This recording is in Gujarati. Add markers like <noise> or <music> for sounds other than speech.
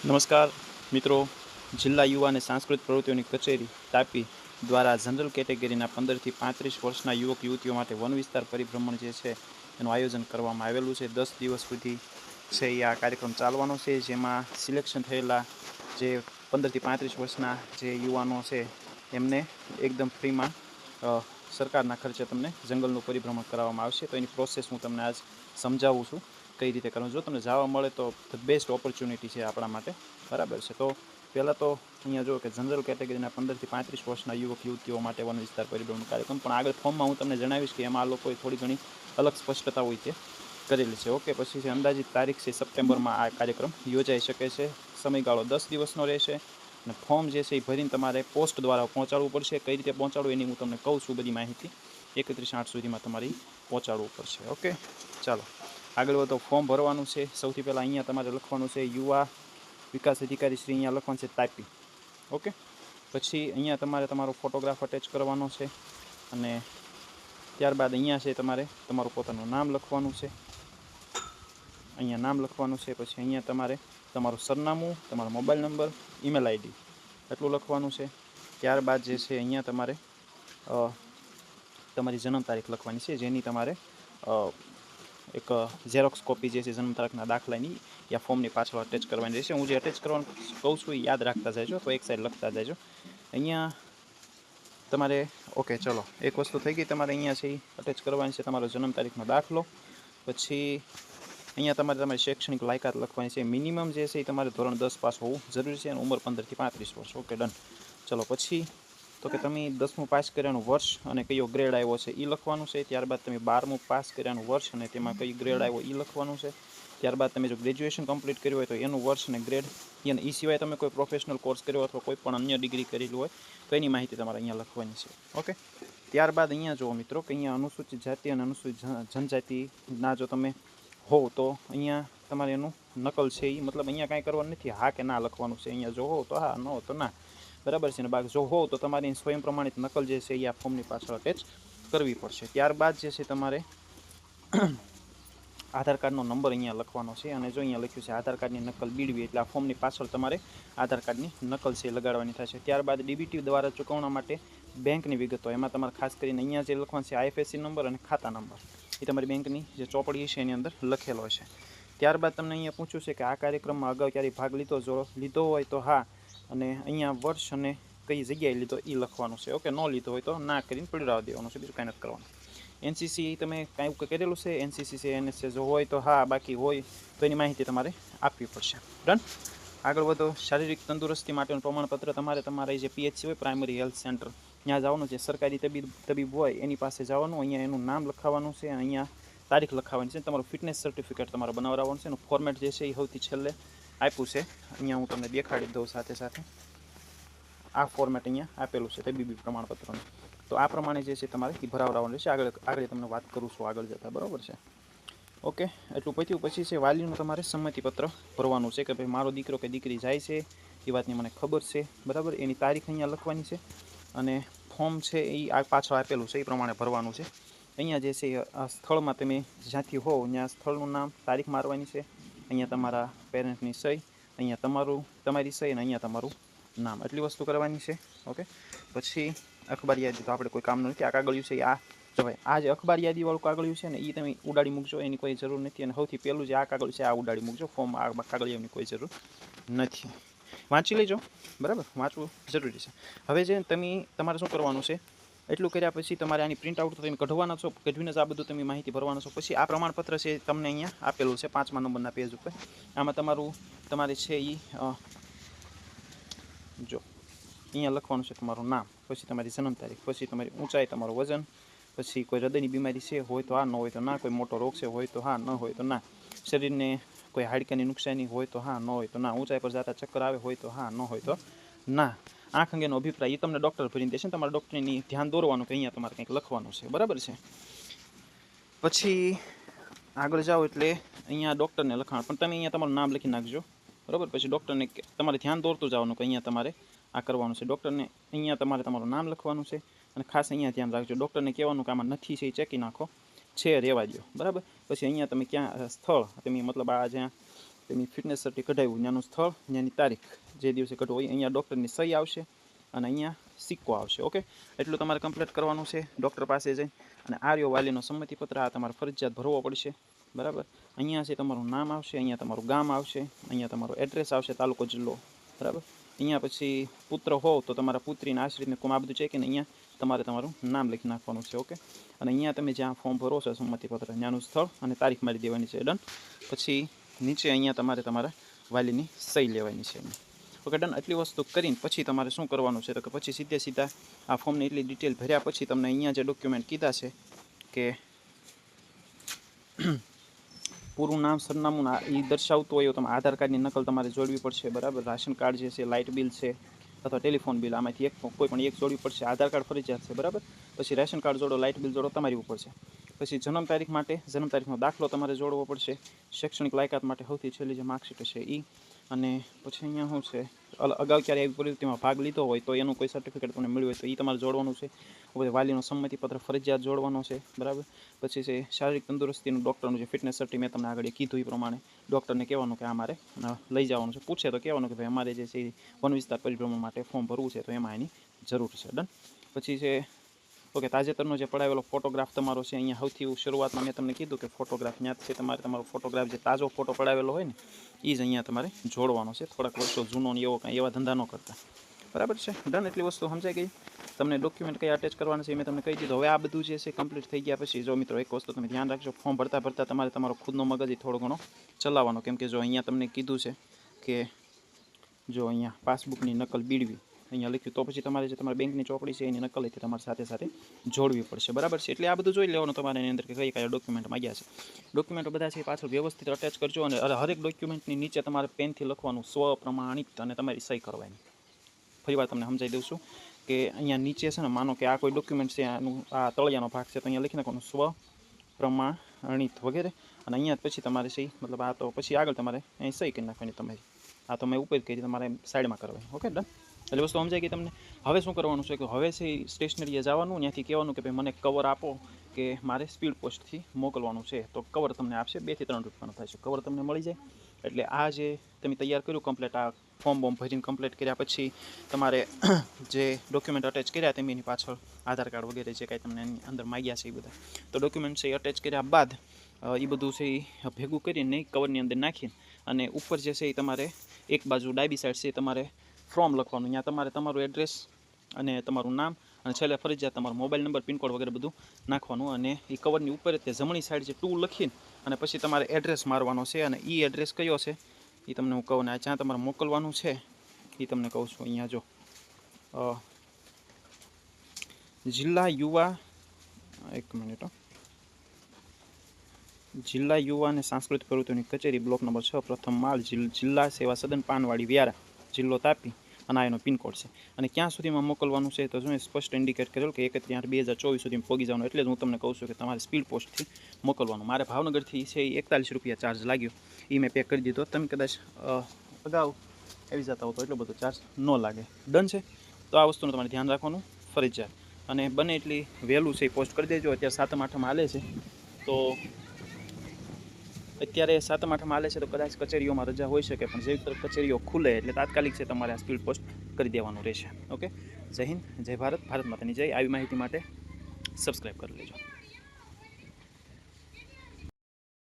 નમસ્કાર મિત્રો, જિલ્લા યુવા અને સાંસ્કૃતિક પ્રવૃત્તિઓની કચેરી તાપી દ્વારા જનરલ કેટેગરીના પંદરથી પાંત્રીસ વર્ષના યુવક યુવતીઓ માટે વન વિસ્તાર પરિભ્રમણ જે છે એનું આયોજન કરવામાં આવેલું છે. દસ દિવસ સુધી છે એ આ કાર્યક્રમ ચાલવાનો છે, જેમાં સિલેક્શન થયેલા જે પંદરથી પાંત્રીસ વર્ષના જે યુવાનો છે એમને એકદમ ફ્રીમાં સરકારના ખર્ચે તમને જંગલનું પરિભ્રમણ કરાવવામાં આવશે. તો એની પ્રોસેસ હું તમને આજ સમજાવું છું. કઈ રીતે કરવાનું. જો તમને જાવા મળે તો બેસ્ટ ઓપોર્ચ્યુનિટી છે આપણા માટે. બરાબર છે. તો પહેલાં તો અહીંયા જો કે જનરલ કેટેગરીના પંદરથી પાંત્રીસ વર્ષના યુવક, યુવતીઓ માટે વન વિસ્તાર પરિભ્રમણ કાર્યક્રમ. પણ આગળ ફોર્મમાં હું તમને જણાવીશ કે એમાં આ લોકોએ થોડી ઘણી અલગ સ્પષ્ટતા હોય છે કરેલી છે. ઓકે, પછી છે અંદાજિત તારીખ છે સપ્ટેમ્બરમાં આ કાર્યક્રમ યોજાઈ શકે છે. સમયગાળો દસ દિવસનો રહેશે અને ફોર્મ જે છે એ ભરીને તમારે પોસ્ટ દ્વારા પહોંચાડવું પડશે. કઈ રીતે પહોંચાડવું એની હું તમને કહું છું બધી માહિતી એકત્રીસ આઠ સુધીમાં તમારી પહોંચાડવું પડશે. ઓકે, ચાલો. આગળ વધો, ફોર્મ ભરવાનું છે. સૌથી પહેલાં અહીંયા તમારે લખવાનું છે, યુવા વિકાસ અધિકારી શ્રી અહીંયા લખવાનું છે, તાપી. ઓકે? પછી અહીંયા તમારે તમારો ફોટોગ્રાફ અટેચ કરવાનો છે અને ત્યારબાદ અહીંયા છે તમારે તમારું પોતાનું નામ લખવાનું છે. અહીંયા નામ લખવાનું છે, પછી અહીંયા તમારે તમારું સરનામું, તમારો મોબાઈલ નંબર, ઈમેલ આઈડી એટલું લખવાનું છે. ત્યારબાદ જે છે અહીંયા તમારે તમારી જન્મ તારીખ લખવાની છે, જેની તમારે એક ઝેરોક્સ કોપી જે છે જન્મ તારીખના દાખલાની યા ફોર્મની પાછળ અટેચ કરવાની રહેશે. હું જે અટેચ કરવાનું કહું છું યાદ રાખતા જજો, તો એક સાઈડ લખતા જજો. અહીંયા તમારે ઓકે ચલો. એક વસ્તુ થઈ ગઈ. તમારે અહીંયા છે અટેચ કરવાની છે તમારો જન્મ તારીખનો દાખલો. પછી અહીંયા તમારે તમારી શૈક્ષણિક લાયકાત લખવાની છે. મિનિમમ જે છે એ તમારે ધોરણ દસ પાસ હોવું જરૂરી છે અને ઉંમર પંદરથી પાંત્રીસ વર્ષ. ઓકે ડન ચલો, પછી તો કે તમે દસમું પાસ કર્યાનું વર્ષ અને કયો ગ્રેડ આવ્યો છે એ લખવાનું છે. ત્યારબાદ તમે બારમું પાસ કર્યાનું વર્ષ અને તેમાં કઈ ગ્રેડ આવ્યો એ લખવાનું છે. ત્યારબાદ તમે જો ગ્રેજ્યુએશન કમ્પ્લીટ કર્યું હોય તો એનું વર્ષ અને ગ્રેડ અને એ સિવાય તમે કોઈ પ્રોફેશનલ કોર્સ કર્યો અથવા કોઈ પણ અન્ય ડિગ્રી કરેલું હોય તો એની માહિતી તમારે અહીંયા લખવાની છે. ઓકે ત્યારબાદ અહીંયા જુઓ મિત્રો કે અહીંયા અનુસૂચિત જાતિ અને અનુસૂચિત જન- જનજાતિના જો તમે હોવ તો અહીંયા તમારે એનું નકલ છે એ મતલબ અહીંયા કાંઈ કરવાનું નથી. હા કે ના લખવાનું છે. અહીંયા જો હો તો હા, ન તો ના. બરાબર છે ને? બાકી જો હોવ તો તમારી સ્વયં પ્રમાણિત નકલ જે છે એ આ ફોર્મની પાછળ અટેચ કરવી પડશે. ત્યારબાદ જે છે તમારે <clears throat> આધાર કાર્ડનો નંબર અહીંયા લખવાનો છે અને જો અહીંયા લખ્યું છે આધાર કાર્ડની નકલ બીડવી એટલે આ ફોર્મની પાછળ તમારે આધાર કાર્ડની નકલ છે લગાડવાની થશે ત્યારબાદ ડીબીટી દ્વારા ચૂકવણા માટે બેંકની વિગતો. એમાં તમારે ખાસ કરીને અહીંયા જે લખવાનું છે આઈએફએસસી નંબર અને ખાતા નંબર. એ તમારી બેંકની જે ચોપડી છે એની અંદર લખેલો છે ત્યારબાદ તમને અહીંયા પૂછ્યું છે કે આ કાર્યક્રમમાં અગાઉ ક્યારેય ભાગ લીધો જો લીધો હોય તો હા અને અહીંયા વર્ષ અને કઈ જગ્યાએ લીધો એ લખવાનું છે. ઓકે, ન લીધો હોય તો ના કરીને પીડાવી દેવાનું છે. બીજું કાંઈ નથી કરવાનું. એનસીસી તમે કાંઈ એવું કરેલું છે? એનસીસી છે, એનએસએ જો હોય તો હા, બાકી હોય, તો એની માહિતી તમારે આપવી પડશે. ડન? આગળ વધો. શારીરિક તંદુરસ્તી માટેનું પ્રમાણપત્ર તમારે તમારા જે પીએચસી હોય, પ્રાઇમરી હેલ્થ સેન્ટર. ત્યાં જવાનું છે. સરકારી તબીબ તબીબ હોય, એની પાસે જવાનું. અહીંયા એનું નામ લખાવવાનું છે. અહીંયા તારીખ લખાવવાની છે. તમારું ફિટનેસ સર્ટિફિકેટ તમારે બનાવવાનું છે. એનું ફોર્મેટ જે છે એ સૌથી છેલ્લે આપ્યું છે. અહીંયા હું તમને દેખાડી દઉં સાથે સાથે. આ ફોર્મેટ અહીંયા આપેલું છે તબીબી પ્રમાણપત્રનું. તો આ પ્રમાણે જે છે તમારે એ ભરાવડાવવાનું રહેશે. આગળ આગળ તમને વાત કરું છું આગળ જતાં, બરાબર છે? ઓકે, એટલું પત્યું પછી છે વાલીનું તમારે સંમતિપત્ર ભરવાનું છે કે ભાઈ મારો દીકરો કે દીકરી જાય છે, એ વાતની મને ખબર છે, બરાબર? એની તારીખ અહીંયા લખવાની છે અને ફોર્મ છે એ આ પાછળ આપેલું છે, એ પ્રમાણે ભરવાનું છે. અહીંયા જે છે આ સ્થળમાં તમે જ્યાંથી હોવ, ત્યાં સ્થળનું નામ, તારીખ મારવાની છે અહીંયા તમારા પેરેન્ટની સહી, અહીંયા તમારું, તમારી સહી અને અહીંયા તમારું નામ. એટલી વસ્તુ કરવાની છે, ઓકે? પછી અખબાર યાદી, તો આપણે કોઈ કામનું નથી. આ કાગળિયું છે, આ જો ભાઈ, આ જે અખબાર યાદીવાળું કાગળિયું છે ને એ તમે ઉડાડી મૂકજો, એની કોઈ જરૂર નથી. અને સૌથી પહેલું જે આ કાગળ છે, આ ઉડાડી મૂકજો ફોર્મ આ કાગળિયાની કોઈ જરૂર નથી. વાંચી લેજો, બરાબર? વાંચવું જરૂરી છે. હવે જે તમે, તમારે શું કરવાનું છે? એટલું કર્યા પછી તમારે આની પ્રિન્ટ આઉટ તમે કઢવાના છો, કઢવીને જ આ બધું તમે માહિતી ભરવાના છો. પછી આ પ્રમાણપત્ર છે તમને અહીંયા આપેલું છે પાંચમા નંબરના પેજ ઉપર. આમાં તમારું, તમારે છે એ જો, અહીંયા લખવાનું છે તમારું નામ, પછી તમારી જન્મ તારીખ, પછી તમારી ઊંચાઈ, તમારું વજન, પછી કોઈ હૃદયની બીમારી છે, હોય તો હા ન હોય તો ના, કોઈ મોટો રોગ છે, હોય તો હા, ન હોય તો ના. શરીરને કોઈ હાડકાની નુકસાની હોય તો હા, ન હોય તો ના. ઊંચાઈ પર જતા ચક્કર આવે, હોય તો હા, ન હોય તો ના. આંખ અંગેનો અભિપ્રાય, એ તમને ડૉક્ટર ભરીને દેશે તમારે ડૉક્ટરની ધ્યાન દોરવાનું કે અહીંયા તમારે કંઈક લખવાનું છે. બરાબર છે? પછી આગળ જાઓ એટલે અહીંયા ડૉક્ટરને લખાણ. પણ તમે અહીંયા તમારું નામ લખી નાખજો. બરાબર? પછી ડૉક્ટરને તમારે ધ્યાન દોરતું જવાનું કે અહીંયા તમારે આ કરવાનું છે. ડૉક્ટરને અહીંયા તમારે તમારું નામ લખવાનું છે અને ખાસ અહીંયા ધ્યાન રાખજો. ડૉક્ટરને કહેવાનું કે આમાં નથી છે એ ચેકી નાખો. છે રહેવા દો બરાબર? પછી અહીંયા તમે ક્યાં, સ્થળ, તમે મતલબ આ જ્યાં તેની ફિટનેસ સર્ટી કઢાવ્યું ત્યાંનું સ્થળ, ત્યાંની તારીખ, જે દિવસે કઢવું હોય, અહીંયા ડૉક્ટરની સહી આવશે અને અહીંયા સિક્કો આવશે ઓકે એટલું તમારે કમ્પ્લીટ કરવાનું છે ડૉક્ટર પાસે જઈ અને આર્યો વાલીનો સંમતિપત્ર, આ તમારે ફરજિયાત ભરવો પડશે, બરાબર? અહીંયા છે તમારું નામ આવશે, અહીંયા તમારું ગામ આવશે, અહીંયા તમારો એડ્રેસ આવશે, તાલુકો, જિલ્લો, બરાબર? અહીંયા પછી પુત્ર હોવ તો તમારા પુત્રીના આશ્રિતને કોમ, આ બધું છે કે અહીંયા તમારે તમારું નામ લખી નાખવાનું છે ઓકે અને અહીંયા તમે જ્યાં ફોર્મ ભરો છો, સંમતિપત્ર, ત્યાંનું સ્થળ અને તારીખ મારી દેવાની છે ડન પછી નીચે અહીંયા તમારે તમારા વાલીની સહી લેવાની છે ઓકે, ડન. આટલી વસ્તુ કરીને પછી તમારે શું કરવાનું છે? તો કે પછી સીધે સીધા આ ફોર્મની એટલી ડિટેલ ભર્યા પછી તમને અહીંયા જે ડોક્યુમેન્ટ કીધા છે કે <clears throat> પૂરું નામ, સરનામું એ દર્શાવતું હોય તમે આધાર કાર્ડની નકલ તમારે જોડવી પડશે, બરાબર? રાશન કાર્ડ જે છે, લાઇટ બિલ છે, અથવા ટેલિફોન બિલ, આમાંથી એક કોઈ પણ એક જોડવી પડશે, આધાર કાર્ડ ફરજિયાત છે, બરાબર? પછી રેશન કાર્ડ જોડો, લાઇટ બિલ જોડો, તમારી ઉપર છે. પછી જન્મ તારીખ માટે, જન્મ તારીખનો દાખલો તમારે જોડવો પડશે. શૈક્ષણિક લાયકાત માટે સૌથી છેલ્લી જે માર્કશીટ છે એ અને પછી અહીંયા શું છે અગાઉ ક્યારે આવી પ્રવૃત્તિમાં ભાગ લીધો હોય તો એનું કોઈ સર્ટિફિકેટ તમને મળ્યું હોય તો એ તમારે જોડવાનું છે. પછી વાલીનો સંમતિપત્ર, ફરજિયાત જોડવાનો છે, બરાબર? પછી છે શારીરિક તંદુરસ્તીનું ડૉક્ટરનું જે ફિટનેસ સર્ટી મેં તમને આગળ કીધું એ પ્રમાણે ડૉક્ટરને કહેવાનું કે અમારે લઈ જવાનું છે. પૂછે તો કહેવાનું કે ભાઈ અમારે જે છે વન વિસ્તાર પરિભ્રમણ માટે ફોર્મ ભરવું છે તો એમાં એની જરૂર છે. ડન પછી છે ઓકે, તાજેતરનો જે પડાવેલો ફોટોગ્રાફ તમારો છે, અહીંયા સૌથી શરૂઆતમાં મેં તમને કીધું કે ફોટોગ્રાફ ત્યાંથી તમારે તમારો ફોટોગ્રાફ જે તાજો ફોટો પડાવેલો હોય ને એ જ અહીંયા તમારે જોડવાનો છે. થોડાક વર્ષો જૂનો ને એવો કાંઈ એવા ધંધા ન કરતા. બરાબર છે? ડન એટલી વસ્તુ સમજાઈ ગઈ. તમને ડોક્યુમેન્ટ કઈ અટેચ કરવાના છે મેં તમને કહી દીધું. હવે આ બધું જે છે કમ્પ્લીટ થઈ ગયા પછી જો મિત્રો એક વસ્તુ તમે ધ્યાન રાખજો ફોર્મ ભરતા ભરતા તમારે તમારો ખુદનો મગજ થોડો ઘણો ચલાવવાનો. કેમ કે જો અહીંયા તમને કીધું છે કે જો અહીંયા પાસબુકની નકલ બીડવી અહીંયા લખ્યું. તો પછી તમારે જે તમારી બેંકની ચોપડી છે એની નકલ હતી તમારે સાથે સાથે જોડવી પડશે. બરાબર છે? એટલે આ બધું જોઈ લેવાનું તમારે એની અંદર કે કઈ કયા ડોક્યુમેન્ટ માંગ્યા છે. ડોક્યુમેન્ટો બધા છે પાછળ વ્યવસ્થિત અટેચ કરજો અને હરેક ડોક્યુમેન્ટની નીચે તમારે પેનથી લખવાનું સ્વપ્રમાણિત અને તમારી સહી કરવાની. ફરીવાર તમને સમજાવી દઉં છું કે અહીંયા નીચે છે ને માનો કે આ કોઈ ડોક્યુમેન્ટ છે, આનું આ તળિયાનો ભાગ છે, તો અહીંયા લખી નાખવાનું સ્વ પ્રમાણિત વગેરે. અને અહીંયા પછી તમારે સહી, મતલબ આ તો પછી આગળ તમારે અહીં સહી કરી નાખવાની તમારી. આ તો મેં ઉપર કરી, તમારે સાઈડમાં કરવાની. ઓકે ડન એટલે વસ્તુ સમજાય કે તમને? હવે શું કરવાનું છે કે હવે છે સ્ટેશનરીએ જવાનું, ત્યાંથી કહેવાનું કે ભાઈ મને કવર આપો કે મારે સ્પીડ પોસ્ટથી મોકલવાનું છે. તો કવર તમને આપશે બેથી ત્રણ રૂપિયાનું થાય છે. કવર તમને મળી જાય. એટલે આ જે તમે તૈયાર કર્યું કમ્પ્લેટ આ ફોર્મ બોર્મ ભરીને કમ્પ્લીટ કર્યા પછી તમારે <clears throat> જે ડોક્યુમેન્ટ અટેચ કર્યા તેમ એની પાછળ આધાર કાર્ડ વગેરે જે કાંઈ તમને એની અંદર માગ્યા છે એ બધા. તો ડોક્યુમેન્ટ છે એ અટેચ કર્યા બાદ એ બધું છે એ ભેગું કરીને કવરની અંદર નાખીને અને ઉપર જે છે એ તમારે એક બાજુ ડાબી સાઈડ છે તમારે ફોર્મ લખવાનું. ત્યાં તમારે તમારું એડ્રેસ અને તમારું નામ અને છેલ્લે ફરજિયાત તમારો મોબાઈલ નંબર પિનકોડ વગેરે બધું નાખવાનું અને એ કવરની ઉપર તે જમણી સાઈડ જે ટુ લખીને અને પછી તમારે એડ્રેસ મારવાનો છે અને એ એડ્રેસ કયો છે એ તમને હું કહું ને જ્યાં તમારે મોકલવાનું છે એ તમને કહું છું અહીંયા જો. જિલ્લા યુવા, એક મિનિટ. જિલ્લા યુવા અને સાંસ્કૃતિક પ્રવૃત્તિઓની કચેરી બ્લોક નંબર છ, પ્રથમ માળ જિલ- જિલ્લા સેવા સદન પાનવાડી વ્યારા. જિલ્લો તાપી અને એનો પિનકોડ છે. અને ક્યાં સુધીમાં મોકલવાનું છે તો શું સ્પષ્ટ ઇન્ડિકેટ કરેલું કે એકત્રીસ આઠ બે હજાર ચોવીસ સુધીમાં પહોંચી જવાનું એટલે જ હું તમને કહું છું કે તમારે સ્પીડ પોસ્ટથી મોકલવાનું. મારે ભાવનગરથી છે એ એકતાલીસ રૂપિયા ચાર્જ લાગ્યો. એ મેં પેક કરી દીધો. તમે કદાચ અગાઉ આવી જતા હો તો એટલો બધો ચાર્જ ન લાગે. ડન છે? તો આ વસ્તુનું તમારે ધ્યાન રાખવાનું. ફરજિયાત અને બને એટલી વહેલું છે એ પોસ્ટ કરી દેજો. અત્યારે સાતમ આઠમ હાલે છે. તો અત્યારે સાતમ, આઠમ હાલે છે તો કદાચ કચેરીઓમાં રજા હોઈ શકે, પણ જેવી કચેરીઓ ખુલે એટલે તાત્કાલિક છે તમારે આ સ્પીડ પોસ્ટ કરી દેવાનું રહેશે. ઓકે? જય હિન્દ, જય ભારત ભારત માતાની જય. આવી માહિતી માટે સબસ્ક્રાઈબ કરી લેજો.